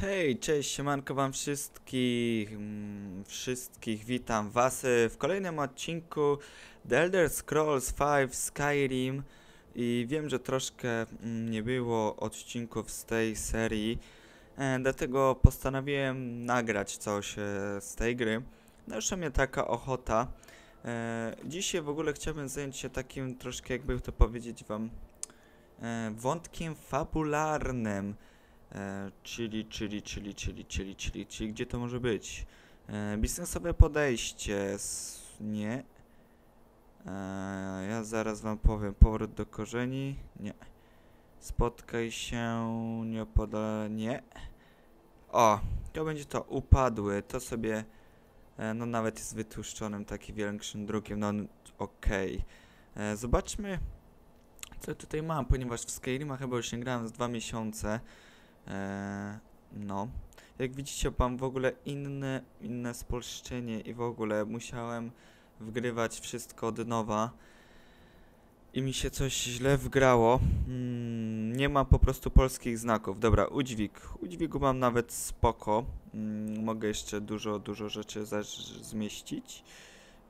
Hej, cześć, siemanko wam wszystkich, mm, wszystkich witam was w kolejnym odcinku The Elder Scrolls V Skyrim i wiem, że troszkę mm, nie było odcinków z tej serii, e, dlatego postanowiłem nagrać coś e, z tej gry. Już mnie taka ochota. E, dzisiaj w ogóle chciałbym zająć się takim troszkę, jakby to powiedzieć wam, wątkiem fabularnym. E, czyli, czyli, czyli, czyli, czyli, czyli, czyli, gdzie to może być? E, biznesowe podejście, nie. E, ja zaraz wam powiem, powrót do korzeni, nie. Spotkaj się, nieopodal, nie. O, to będzie to, upadły, to sobie, no nawet jest wytłuszczonym taki większym drukiem, no okej. E, Zobaczmy, co tutaj mam, ponieważ w Skyrima chyba już nie grałem z dwa miesiące. Eee, no. Jak widzicie, mam w ogóle inne, inne spolszczenie i w ogóle musiałem wgrywać wszystko od nowa. I mi się coś źle wgrało. Mm, nie ma po prostu polskich znaków. Dobra, udźwig. Udźwigu mam nawet spoko. Mm, mogę jeszcze dużo, dużo rzeczy zmieścić.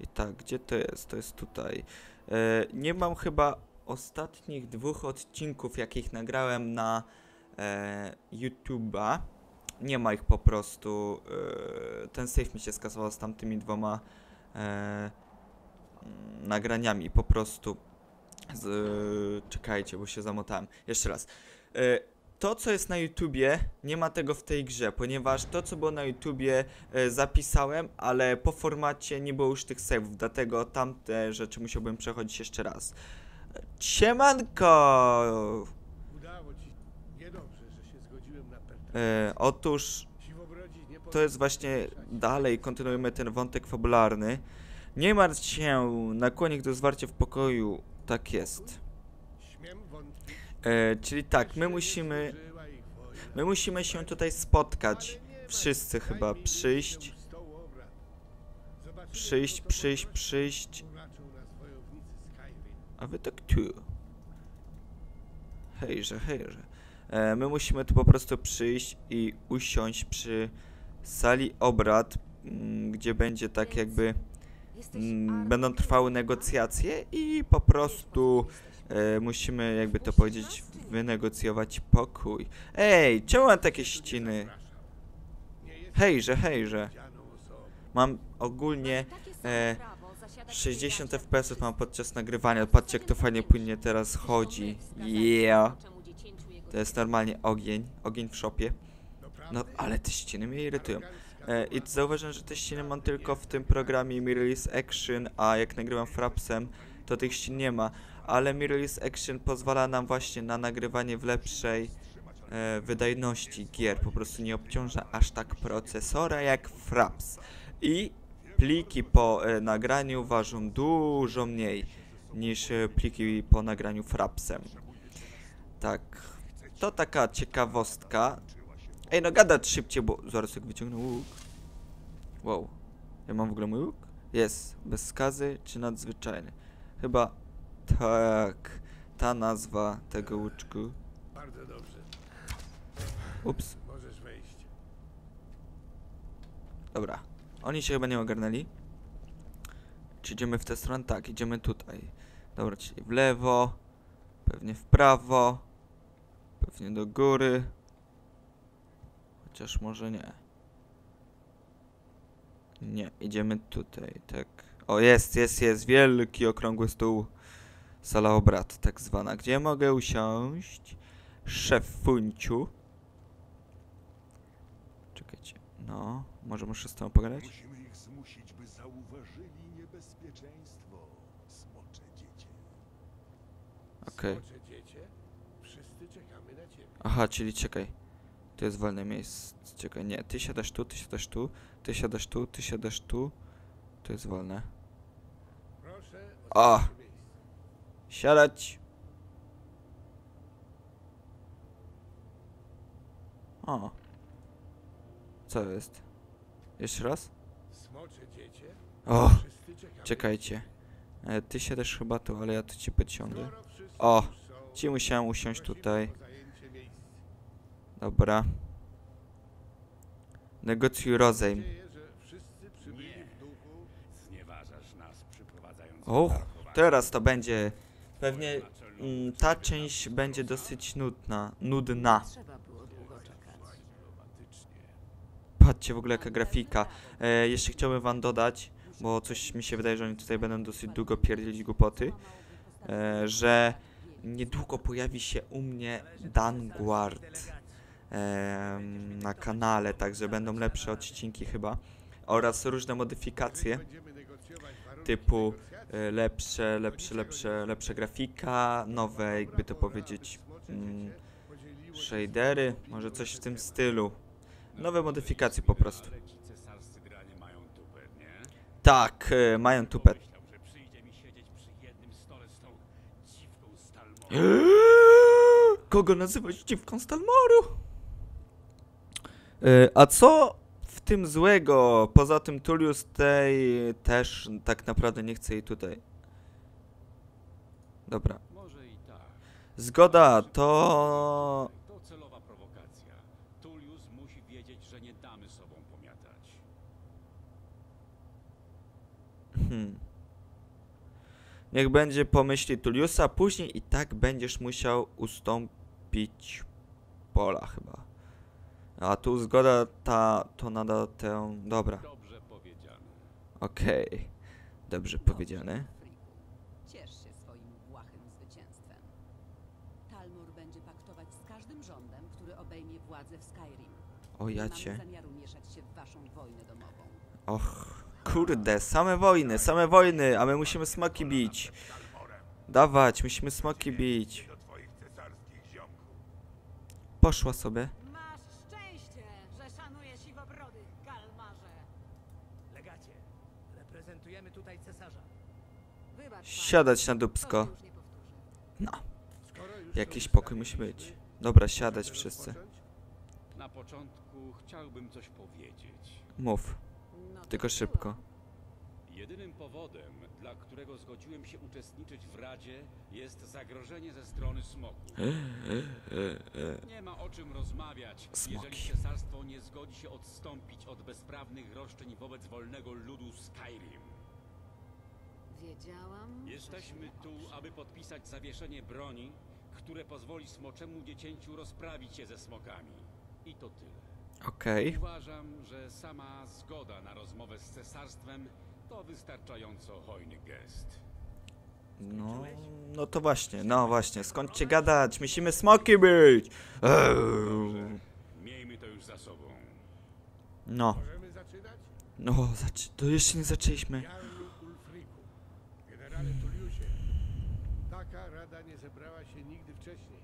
I tak, gdzie to jest? To jest tutaj. E, nie mam chyba ostatnich dwóch odcinków, jakich nagrałem na e, YouTube'a. Nie ma ich po prostu. E, ten save mi się skasował z tamtymi dwoma e, mm, nagraniami. Po prostu. Z, czekajcie, bo się zamotałem. Jeszcze raz. E, to, co jest na YouTubie, nie ma tego w tej grze, ponieważ to, co było na YouTubie, e, zapisałem, ale po formacie nie było już tych saveów, dlatego tamte rzeczy musiałbym przechodzić jeszcze raz. Siemanko! Udało ci. Niedobrze, że się zgodziłem na pertę. E, otóż to jest właśnie dalej, kontynuujemy ten wątek fabularny. Nie martw się, nakłonik do zwarcia w pokoju, tak jest. E, czyli tak, my musimy, my musimy się tutaj spotkać. Wszyscy chyba przyjść. Przyjść, przyjść, przyjść. A wy tak tu. Hejże, hejże. E, my musimy tu po prostu przyjść i usiąść przy sali obrad, mm, gdzie będzie tak jakby mm, będą trwały negocjacje i po prostu e, musimy jakby to powiedzieć wynegocjować pokój. Ej, czemu mam takie ściny? Hejże, hejże. Mam ogólnie e, 60 fps mam podczas nagrywania. Patrzcie jak to fajnie płynnie teraz chodzi. Yeah. To jest normalnie ogień, ogień w szopie. No ale te ściany mnie irytują. E, I zauważyłem, że te ściany mam tylko w tym programie Mirrorless Action, a jak nagrywam Frapsem, to tych ścian nie ma. Ale Mirrorless Action pozwala nam właśnie na nagrywanie w lepszej e, wydajności gier. Po prostu nie obciąża aż tak procesora jak Fraps. I pliki po e, nagraniu ważą dużo mniej niż e, pliki po nagraniu Frapsem. Tak. To taka ciekawostka. Ej, no gadać szybciej, bo zaraz jak wyciągnę łuk. Wow. Ja mam w ogóle mój łuk? Jest. Bez skazy czy nadzwyczajny? Chyba tak. Ta nazwa tego łuczku. Bardzo dobrze. Ups. Możesz wejść. Dobra. Oni się chyba nie ogarnęli. Czy idziemy w tę stronę? Tak, idziemy tutaj. Dobra, czyli w lewo. Pewnie w prawo. Pewnie do góry. Chociaż może nie. Nie, idziemy tutaj, tak. O, jest, jest, jest. Wielki, okrągły stół. Sala obrad, tak zwana. Gdzie mogę usiąść? Szefunciu. Czekajcie. No, może muszę z tobą pogadać? Musimy ich zmusić, by zauważyli niebezpieczeństwo, smocze dziecię. Okej. Smocze dziecię, wszyscy czekamy na ciebie. Aha, czyli czekaj. Tu jest wolne miejsce. Czekaj, nie. Ty siadasz tu, ty siadasz tu, ty siadasz tu, ty siadasz tu. Tu jest wolne. O! Siadać! O. Co jest? Jeszcze raz? O! Czekajcie. E, ty siadasz chyba tu, ale ja tu cię podciągnę. O, Ci musiałem usiąść tutaj. O. Dobra. Negocjuj rozejm. Mam nadzieję, że wszyscy przybyli w duchu. Znieważasz nas przyprowadzając Och, teraz to będzie. Pewnie mm, ta część będzie dosyć nudna. Nudna. Trzeba było długo czekać. Patrzcie w ogóle jaka grafika. E, jeszcze chciałbym wam dodać, bo coś mi się wydaje, że oni tutaj będą dosyć długo pierdzielić głupoty, e, że niedługo pojawi się u mnie Danguard e, na kanale, także będą lepsze odcinki chyba. Oraz różne modyfikacje typu e, lepsze, lepsze, lepsze, lepsze grafika, nowe, jakby to powiedzieć, mm, shadery, może coś w tym stylu. Nowe modyfikacje po prostu. Tak, e, mają tupę. Kogo nazywać dziwką Stalmoru? E, A co w tym złego? Poza tym Tullius tej też tak naprawdę nie chce jej tutaj. Dobra. Może i tak. Zgoda, to... To celowa prowokacja. Tullius musi wiedzieć, że nie damy sobą pomiatać. Hmm. Niech będzie pomyśli Tulliusa, później i tak będziesz musiał ustąpić pola chyba. A tu zgoda ta, to nada tę... Dobra, Dobrze powiedziane. okej. Dobrze Dobrze, powiedziane. Ciesz się swoim błahym zwycięstwem. Talmor będzie paktować z każdym rządem, który obejmie władzę w Skyrim. O Nie ja mamy cię. zamiaru mieszać się w waszą wojnę domową. Och, kurde, same wojny, same wojny, a my musimy smoki bić. Dawać, musimy smoki bić. Poszła sobie. Siadać na powtórzy. No, jakiś pokój musi być. Dobra, siadać wszyscy. Na początku chciałbym coś powiedzieć. Mów, tylko szybko. Jedynym powodem, dla którego zgodziłem się uczestniczyć w Radzie, jest zagrożenie ze strony smoku. Nie ma o czym rozmawiać, Smoki. jeżeli cesarstwo nie zgodzi się odstąpić od bezprawnych roszczeń wobec wolnego ludu Skyrim. Wiedziałam, Jesteśmy tu, aby podpisać zawieszenie broni, które pozwoli smoczemu dziecięciu rozprawić się ze smokami. I to tyle. Okej. Uważam, że sama zgoda na rozmowę z cesarstwem to wystarczająco hojny gest. No, no to właśnie, no właśnie, skąd cię gadać? Musimy smoki być! Eee. Miejmy to już za sobą. No, Możemy zaczynać? no, zac- to jeszcze nie zaczęliśmy generale Tulliusie, taka rada nie zebrała się nigdy wcześniej.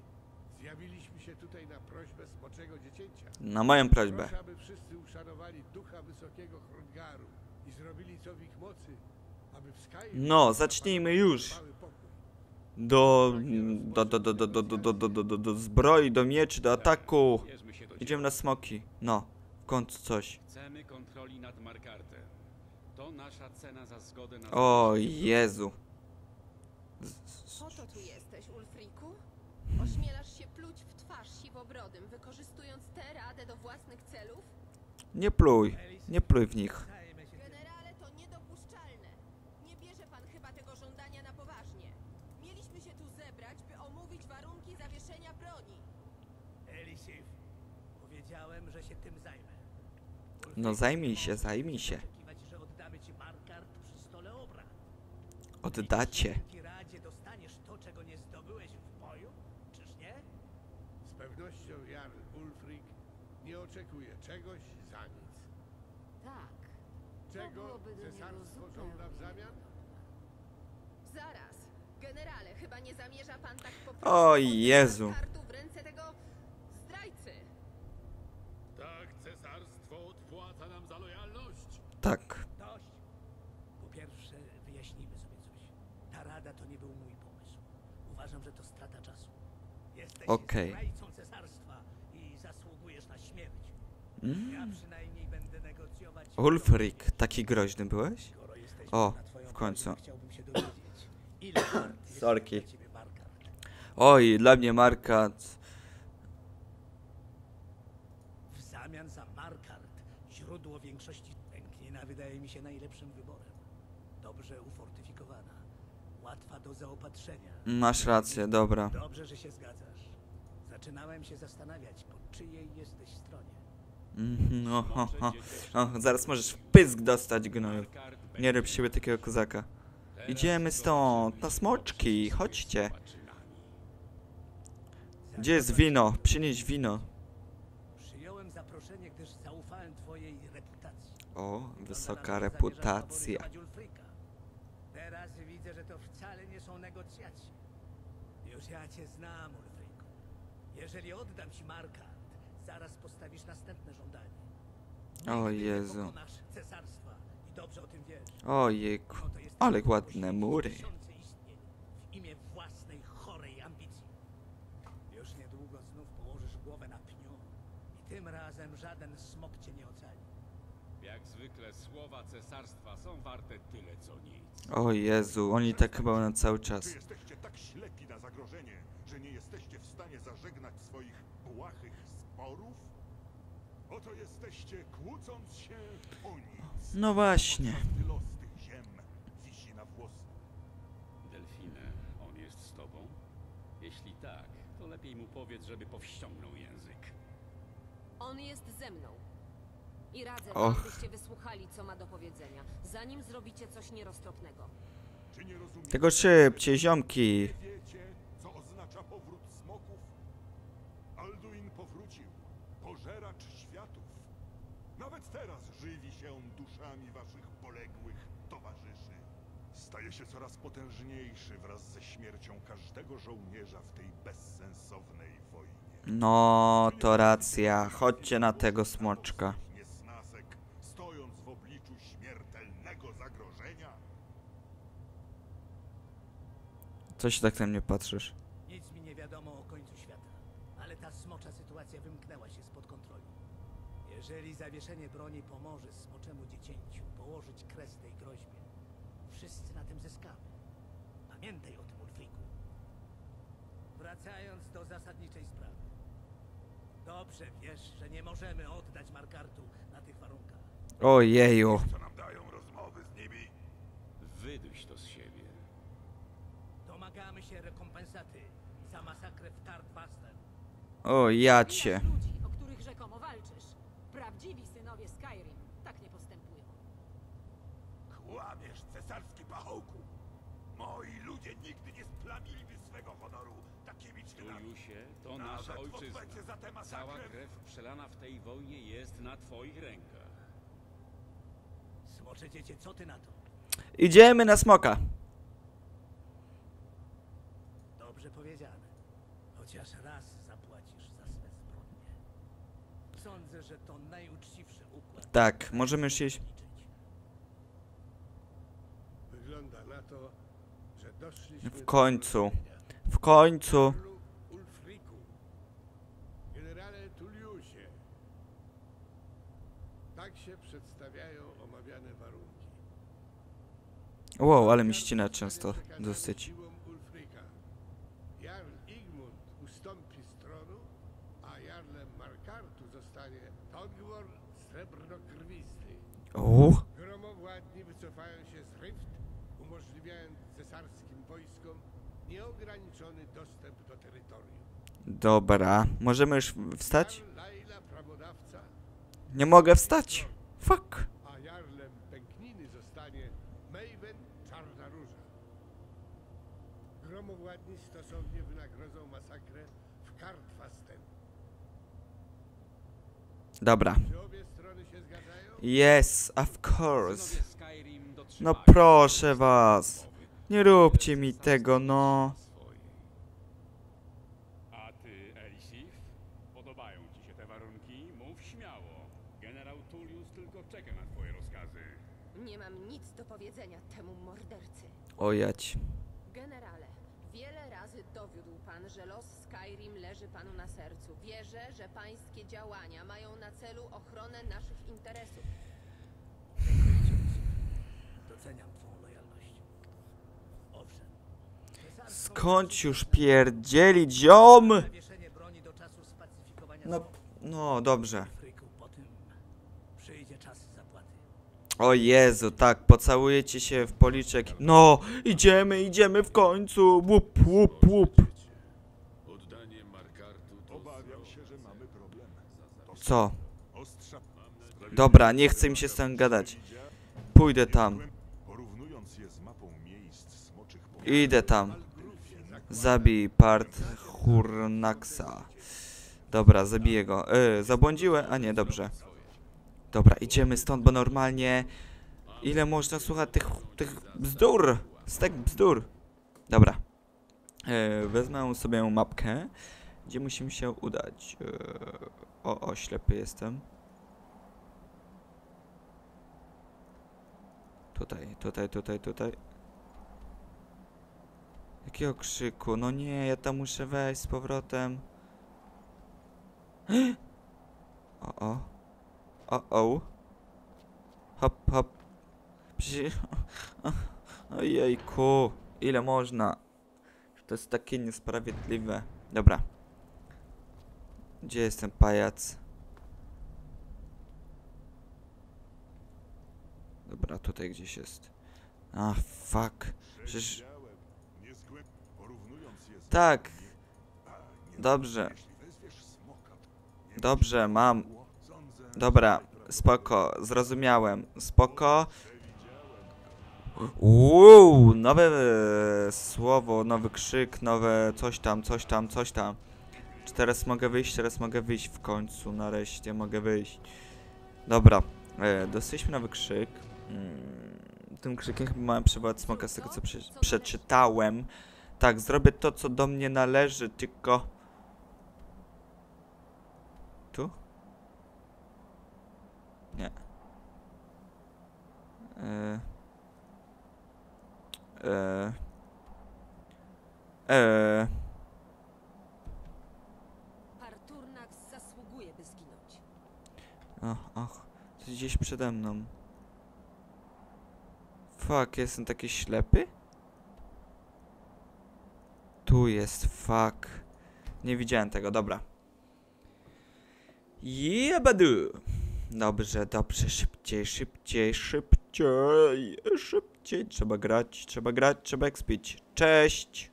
Zjawiliśmy się tutaj na prośbę smoczego dziecięcia. Na moją prośbę. Proszę, aby wszyscy uszanowali ducha wysokiego Hrodgaru i zrobili co w ich mocy, aby w Skyrim No, zacznijmy już. Do, do, do, do, do, do, do, do, do, do, do, do zbroi, do mieczy, do ataku. Idziemy na smoki. No, w końcu coś. Chcemy kontroli nad Markartem. To nasza cena za zgodę na... O Jezu. Po to tu jesteś, Ulfriku? Ośmielasz się pluć w twarz siwobrodym, wykorzystując tę radę do własnych celów? Nie pluj, nie pluj w nich. Generale, to niedopuszczalne. Nie bierze pan chyba tego żądania na poważnie. Mieliśmy się tu zebrać, by omówić warunki zawieszenia broni. Elisif, powiedziałem, że się tym zajmę. No zajmij się, zajmij się. Oczekiwać, że oddamy ci Markart przy stole obrad. Oddacie. Dzięki Radzie dostaniesz to, czego nie zdobyłeś w boju? Czyż nie? Z pewnością Jarl Ulfric nie oczekuje czegoś za nic. Tak. Czego byłoby do niego cesarstwo zupełnie żąda w zamian? Zaraz. Generale, chyba nie zamierza pan tak po prostu O oddać Jezu. kartu w ręce tego zdrajcy. Tak, cesarstwo odpłaca nam za lojalność. Tak. Dość. Po pierwsze, wyjaśnijmy sobie coś. Ta rada to nie był mój pomysł. Uważam, że to strata czasu. Jesteś Okej. zdrajcą cesarstwa i zasługujesz na śmierć. Mm. Ja przynajmniej będę negocjować... Ulfric, taki groźny byłeś? O, w końcu. prośbę, Chciałbym się dowiedzieć, ile wart jest Sorki. Oj, dla mnie Marka. W zamian za Markart Źródło większości pęknina wydaje mi się najlepszym wyborem. Dobrze ufortyfikowana, łatwa do zaopatrzenia. Masz rację, dobra. Dobrze, że się zgadzasz. Zaczynałem się zastanawiać, po czyjej jesteś stronie. Mhm, o, o, Smocze o. zaraz możesz w pysk dostać gnoju. Nie rób siebie takiego kozaka. Idziemy stąd, na smoczki, chodźcie. Gdzie jest wino? Przynieś wino. Przyjąłem zaproszenie, gdyż zaufałem twojej reputacji. O, wysoka reputacja. Teraz widzę, że to wcale nie są negocjacje. Już ja cię znam, Ulfriku. Jeżeli oddam ci zaraz postawisz następne żądanie. O Jezu. cesarstwa i dobrze o tym wiesz. Ojejku. Ale ładne mury. W imię własnej chorej ambicji. Już niedługo znów położysz głowę na pniu i tym razem żaden smok cię nie ocali. Jak zwykle słowa cesarstwa są warte tyle co nic. O Jezu, oni tak chyba na cały Czy czas. jesteście tak ślepi na zagrożenie, że nie jesteście w stanie zażegnać swoich błahych sporów? Oto jesteście kłócąc się o nic. No właśnie. Los tych ziem wisi na włosku. Delfinę, on jest z tobą? Jeśli tak, to lepiej mu powiedz, żeby powściągnął język. On jest ze mną. I radzę Och. wam, byście wysłuchali, co ma do powiedzenia, zanim zrobicie coś nieroztropnego. Czy nie rozumiecie? Tego szybciej, ziomki. Nie wiecie, co oznacza powrót smoków? Alduin powrócił, pożeracz światów. Nawet teraz żywi się duszami waszych poległych towarzyszy. Staje się coraz potężniejszy wraz ze śmiercią każdego żołnierza w tej bezsensownej wojnie. No, to racja. Chodźcie na tego smoczka. Niesnasek, stojąc w obliczu śmiertelnego zagrożenia, Co się tak na mnie patrzysz? Jeżeli zawieszenie broni pomoże smoczemu dziecięciu położyć kres tej groźbie, wszyscy na tym zyskamy. Pamiętaj o tym, Ulfriku. Wracając do zasadniczej sprawy. Dobrze wiesz, że nie możemy oddać Markartu na tych warunkach. Ojeju. co nam dają rozmowy z nimi? Wyduś to z siebie. Domagamy się rekompensaty za masakrę w Tardwasten. O, ja Widać cię. ludzi, Tuliusie, to nasza ojczyzna. Cała krew przelana w tej wojnie jest na twoich rękach. Smocze dziecię, co ty na to? Idziemy na smoka. Dobrze powiedziane. Chociaż raz zapłacisz za swe zbrodnie. Sądzę, że to najuczciwszy układ. Tak, możemy już iść. Wygląda na to, że doszliśmy W końcu. W końcu. Karlu Ulfriku, generale Tulliusie. Tak się przedstawiają omawiane warunki. Wow, ale mi ścina często dosyć. Jarl Igmund ustąpi z tronu, a jarlem Markartu zostanie Srebrnokrwisty. Gromowładni wycofają się z Rift, umożliwiając cesarskim wojskom nieograniczony dostęp do terytorium. dobra. Możemy już wstać? Nie mogę wstać. Fuck. a jarlem Pękniny zostanie Maven Czarna Róża. Gromowładni stosownie wynagrodzą masakrę w Kartfasten. Dobra. Yes, of course. No proszę was. Nie róbcie mi tego, no. A ty, Elisif? Podobają ci się te warunki? Mów śmiało. Generał Tullius tylko czeka na twoje rozkazy. Nie mam nic do powiedzenia temu mordercy. Ojać. Generale, wiele razy dowiódł pan, że los Skyrim leży panu na sercu. Wierzę, że pańskie działania mają na celu ochronę naszych interesów. Doceniam twą lojalność. Owszem. Skąd już musi pierdzielić, ziom? Zawieszenie broni do czasu spacyfikowania No, no dobrze. Fryku, po tym przyjdzie czas zapłaty. O Jezu, tak, pocałujecie się w policzek. No, idziemy, idziemy w końcu. Łup, łup, łup. Oddanie Markartu to Obawiam się, że mamy problem. To Co? Dobra, nie chcę mi się z tym gadać. Pójdę tam. Idę tam. Zabij part Hurnaxa. Dobra, zabiję go. E, zabłądziłem? A nie, dobrze. Dobra, idziemy stąd, bo normalnie... Ile można słuchać tych, tych bzdur? Stek bzdur. Dobra. E, wezmę sobie mapkę, gdzie musimy się udać. E, o, o, ślepy jestem. Tutaj, tutaj, tutaj, tutaj. Jakiego krzyku? No nie, ja tam muszę wejść z powrotem. O, o. O, o. Hop, hop. Przecież... Ojejku. Ile można? To jest takie niesprawiedliwe. Dobra. Gdzie jest ten pajac? Dobra, tutaj gdzieś jest. A, fuck. Przecież... Tak, dobrze. Dobrze, mam. Dobra, spoko, zrozumiałem. Spoko. Uuu, nowe e, słowo, nowy krzyk, nowe coś tam, coś tam, coś tam. Czy teraz mogę wyjść? Teraz mogę wyjść w końcu, nareszcie mogę wyjść. Dobra, e, dostaliśmy nowy krzyk. Mm, tym krzykiem chyba mamy przywołać smoka z tego co prze przeczytałem. Tak, zrobię to co do mnie należy, tylko... Tu? Nie. E. E. E. Och, och. To gdzieś przede mną. Fuck, jestem taki ślepy? Tu jest, fuck. Nie widziałem tego, dobra. Jebadu! Dobrze, dobrze, szybciej, szybciej, szybciej, szybciej. Trzeba grać, trzeba grać, trzeba expić. Cześć!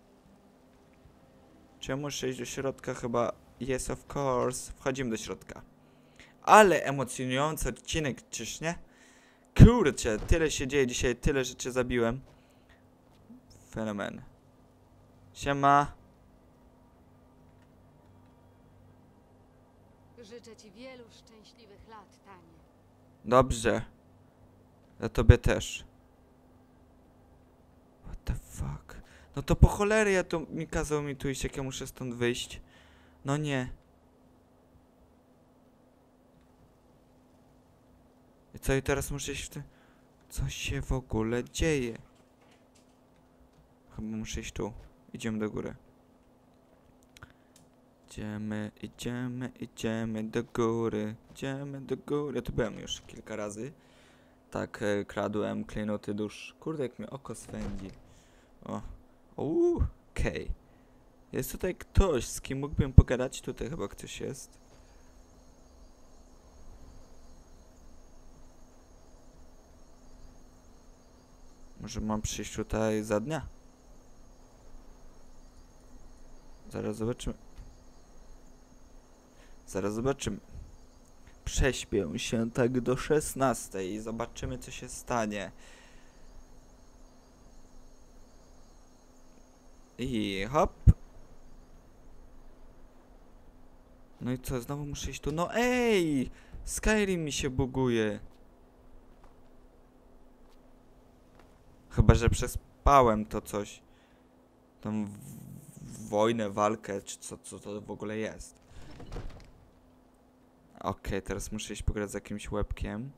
Czy ja muszę iść do środka? Chyba yes, of course. Wchodzimy do środka. Ale emocjonujący odcinek, czyż nie? Kurczę, tyle się dzieje dzisiaj, tyle rzeczy zabiłem. Fenomen. Siema. Życzę ci wielu szczęśliwych lat, Tanie. Dobrze. Ja tobie też. What the fuck? No to po cholery ja to mi kazał mi tu iść, jak ja muszę stąd wyjść. No nie. Co i teraz muszę iść w tym... Co się w ogóle dzieje? Chyba muszę iść tu. Idziemy do góry. Idziemy, idziemy, idziemy do góry. Idziemy do góry. Ja tu byłem już kilka razy. Tak, e, kradłem klejnoty dusz. Kurde, jak mnie oko swędzi. O. Uuu, okej. Jest tutaj ktoś, z kim mógłbym pogadać. Tutaj chyba ktoś jest. Może mam przyjść tutaj za dnia? Zaraz zobaczymy. Zaraz zobaczymy. Prześpię się tak do 16 i zobaczymy co się stanie. I hop. No i co, znowu muszę iść tu? No ej! Skyrim mi się buguje. Chyba, że przespałem to coś. Tą wojnę, walkę, czy co, co to w ogóle jest. Okej, teraz muszę iść pograć z jakimś łebkiem.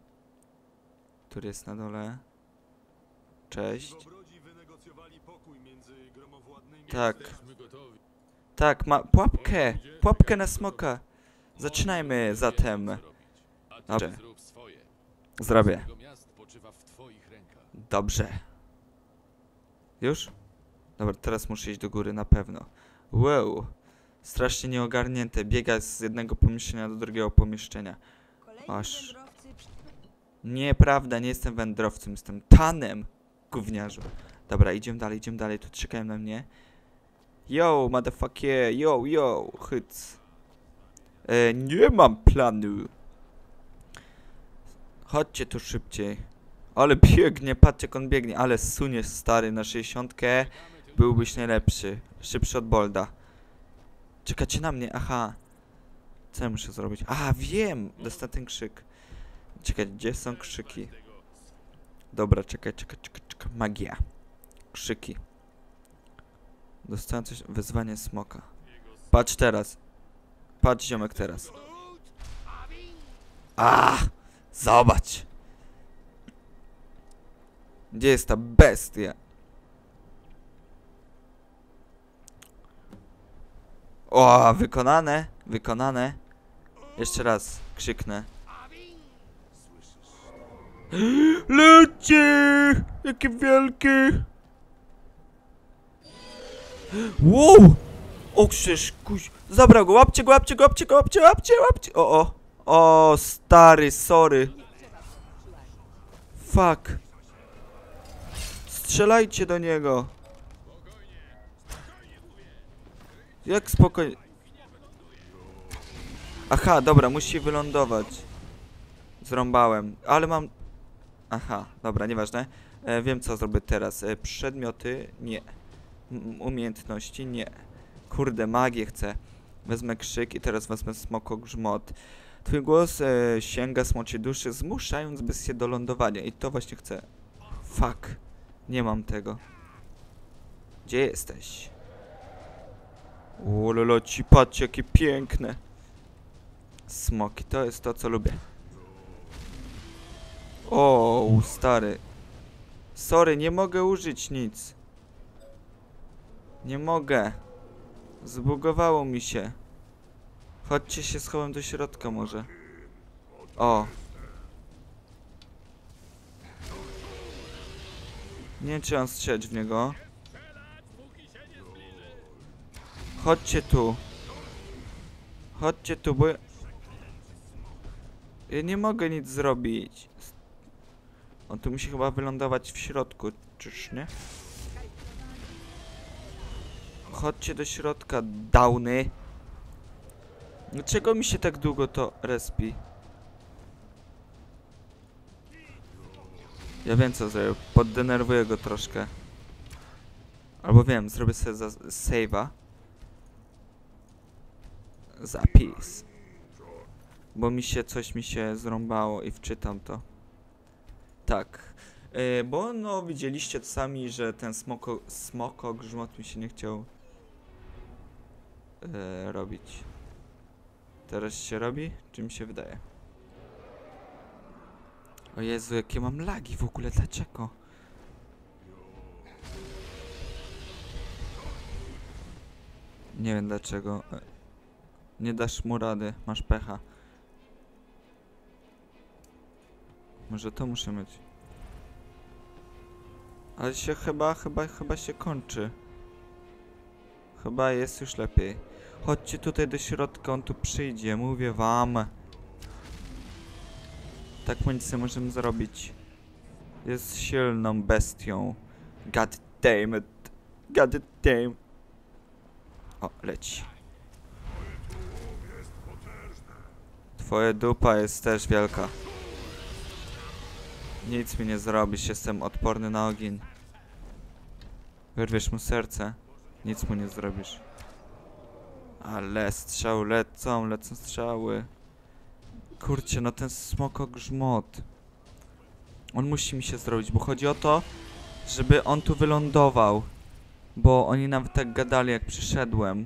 Który jest na dole. Cześć. Tak. Tak, ma pułapkę! Pułapkę na smoka! Zaczynajmy zatem. Dobrze. Zrobię. Dobrze. Już? Dobra, teraz muszę iść do góry na pewno. Wow. Strasznie nieogarnięte. Biega z jednego pomieszczenia do drugiego pomieszczenia. Aż. Nieprawda, nie jestem wędrowcem, jestem tanem, gówniarzu. Dobra, idziemy dalej, idziemy dalej, tu czekają na mnie. Yo, motherfucker, yo, yo, hyc. E, nie mam planu. Chodźcie tu szybciej. Ale biegnie, patrzcie jak on biegnie, ale sunie stary na 60. Byłbyś najlepszy. Szybszy od Bolda. Czekacie na mnie, aha. Co ja muszę zrobić? A, wiem! Dostałem ten krzyk. Czekaj, gdzie są krzyki? Dobra, czekaj, czekaj, czekaj, czekaj. Magia. Krzyki. Dostałem coś, wyzwanie smoka. Patrz teraz. Patrz ziomek teraz. A, Zobacz! Gdzie jest ta bestia? O, wykonane, wykonane. Jeszcze raz krzyknę. Lecie! Jakie wielkie! Wow! O krzyż, kuś... Zabrał go, łapcie go, łapcie go, łapcie go, łapcie, łapcie, łapcie! O, o! O, stary, sorry. Fuck. Strzelajcie do niego. Jak spokojnie. Aha, dobra, musi wylądować. Zrąbałem, ale mam... Aha, dobra, nieważne. E, wiem co zrobię teraz. E, przedmioty, nie. M umiejętności, nie. Kurde, magię chcę. Wezmę krzyk i teraz wezmę smoko grzmot. Twój głos e, sięga smocie duszy, zmuszając bestię do lądowania. I to właśnie chcę. Fuck. Nie mam tego. Gdzie jesteś? Ulolo, ci patrzcie, jakie piękne. Smoki, to jest to, co lubię. O, stary. Sorry, nie mogę użyć nic. Nie mogę. Zbugowało mi się. Chodźcie się schowam do środka może. O. Nie mam strzelać w niego. Chodźcie tu. Chodźcie tu, bo... ja- Ja nie mogę nic zrobić. On tu musi chyba wylądować w środku, czyż nie? Chodźcie do środka, downy. Dlaczego mi się tak długo to respi? Ja wiem co zrobię, poddenerwuję go troszkę. Albo wiem, zrobię sobie za save'a. Zapis. Bo mi się, coś mi się zrąbało i wczytam to. Tak. Yy, bo no widzieliście sami, że ten smoko, smoko grzmot mi się nie chciał yy, robić. Teraz się robi? Czy mi się wydaje? O Jezu, jakie mam lagi w ogóle, dlaczego? Nie wiem dlaczego. E, Nie dasz mu rady, masz pecha. Może to muszę mieć. Ale się chyba, chyba, chyba się kończy. Chyba jest już lepiej. Chodźcie tutaj do środka, on tu przyjdzie, mówię wam. Tak nie możemy zrobić. Jest silną bestią. God damn it. God damn. O, leci. Twoja dupa jest też wielka. Nic mi nie zrobisz, jestem odporny na ogień. Wyrwiesz mu serce. Nic mu nie zrobisz. Ale strzały lecą, lecą strzały. Kurczę, no ten smoko grzmot. On musi mi się zrobić, bo chodzi o to, żeby on tu wylądował. Bo oni nawet tak gadali, jak przyszedłem.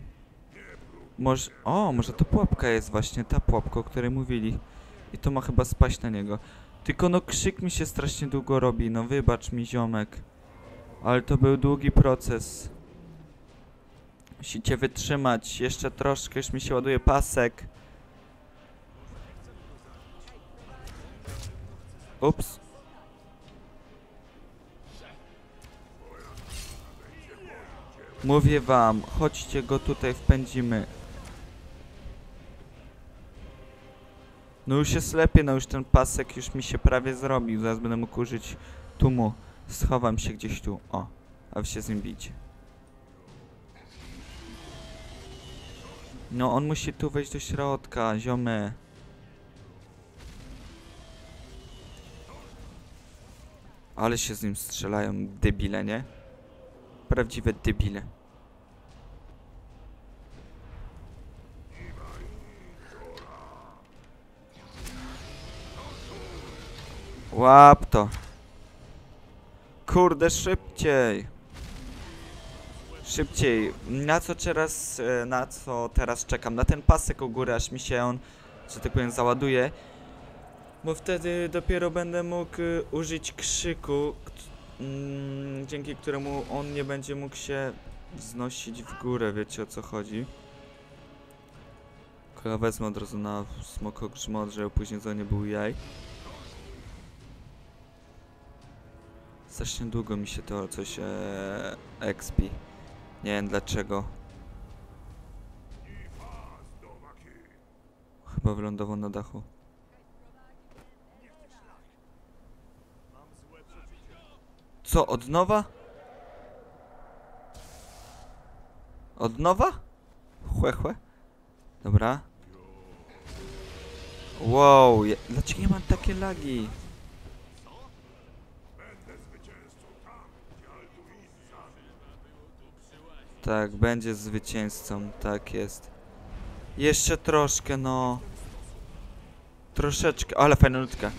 Może... O, może to pułapka jest właśnie, ta pułapka, o której mówili. I to ma chyba spaść na niego. Tylko no krzyk mi się strasznie długo robi, no wybacz mi ziomek. Ale to był długi proces. Musicie wytrzymać, jeszcze troszkę, już mi się ładuje pasek. Ups. Mówię wam, chodźcie go tutaj wpędzimy. No już jest lepiej, no już ten pasek już mi się prawie zrobił. Zaraz będę mógł użyć tumu. Schowam się gdzieś tu. O, a wy się z nim bicie. No on musi tu wejść do środka, ziomy. Ale się z nim strzelają debile, nie? Prawdziwe debile. Łap to. Kurde, szybciej. Szybciej. Na co teraz, e, na co teraz czekam? Na ten pasek u góry, aż mi się on, że tak powiem, załaduje. Bo wtedy dopiero będę mógł y, użyć krzyku, mm, dzięki któremu on nie będzie mógł się wznosić w górę, wiecie o co chodzi. Ja wezmę od razu na smoko grzmot, żeby później za nie był jaj. Strasznie długo mi się to coś e, expi. Nie wiem dlaczego. Chyba wylądował na dachu. Co, od nowa? Od nowa? Chłe, chłe. Dobra. Wow, je, dlaczego nie mam takie lagi? Tak, będzie zwycięzcą, tak jest. Jeszcze troszkę, no. Troszeczkę, ale fajna nutka.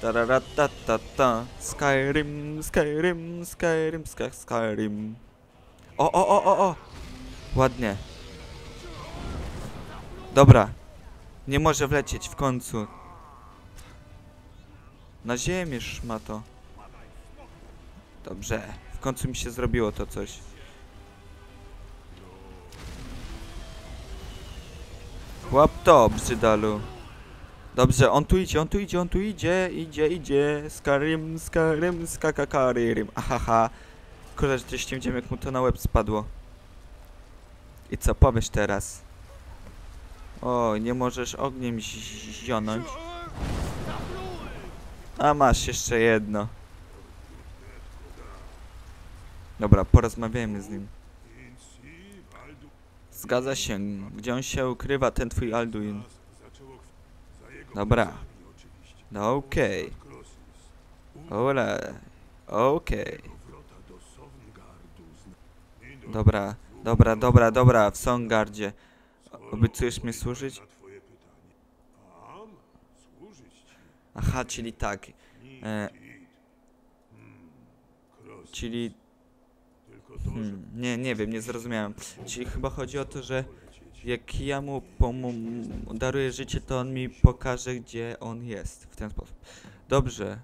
Tararatata, Skyrim, Skyrim, Skyrim, Sky, Skyrim. O, o, o, o, o! Ładnie. Dobra. Nie może wlecieć w końcu. Na ziemię szmato. Dobrze. W końcu mi się zrobiło to coś. Łap to, brzydalu. Dobrze, on tu idzie, on tu idzie, on tu idzie, idzie, idzie. Skarim, skarim, skakakaririm. Ahaha. Kurde, że coś nie jak mu to na łeb spadło. I co powiesz teraz? O, nie możesz ogniem zi- zionąć. A masz jeszcze jedno. Dobra, porozmawiajmy z nim. Zgadza się. Gdzie on się ukrywa, ten twój Alduin? Dobra. No okej. Ole. Okej. Dobra, dobra, dobra, dobra, w Songardzie. Obiecujesz mi służyć? Aha, czyli tak. E, czyli... Hmm, nie, nie wiem, nie zrozumiałem. Czyli chyba chodzi o to, że jak ja mu pomu- daruję życie, to on mi pokaże, gdzie on jest. W ten sposób. Dobrze.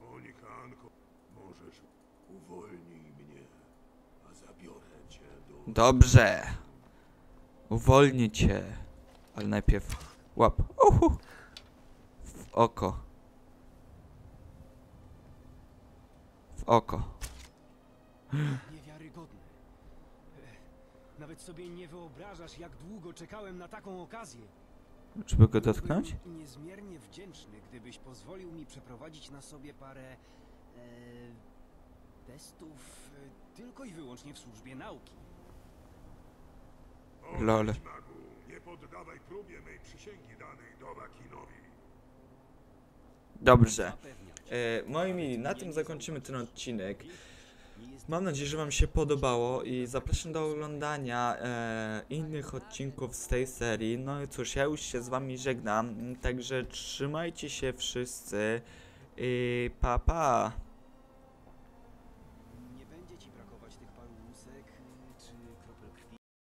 Monikanko, możesz uwolnij mnie, a zabiorę cię do... Dobrze. Uwolnię cię. Ale najpierw łap. Uhu. W oko. W oko. Nawet sobie nie wyobrażasz, jak długo czekałem na taką okazję. Żeby go dotknąć? Byłbym niezmiernie wdzięczny, gdybyś pozwolił mi przeprowadzić na sobie parę e, testów e, tylko i wyłącznie w służbie nauki. Lol. Magu, nie poddawaj próbie mej przysięgi danej Dovakinowi. Dobrze. Zapewniam cię. E, moi mili, na tym zakończymy ten odcinek. Mam nadzieję, że Wam się podobało i zapraszam do oglądania e, innych odcinków z tej serii. No i cóż, ja już się z Wami żegnam, także trzymajcie się wszyscy i pa pa!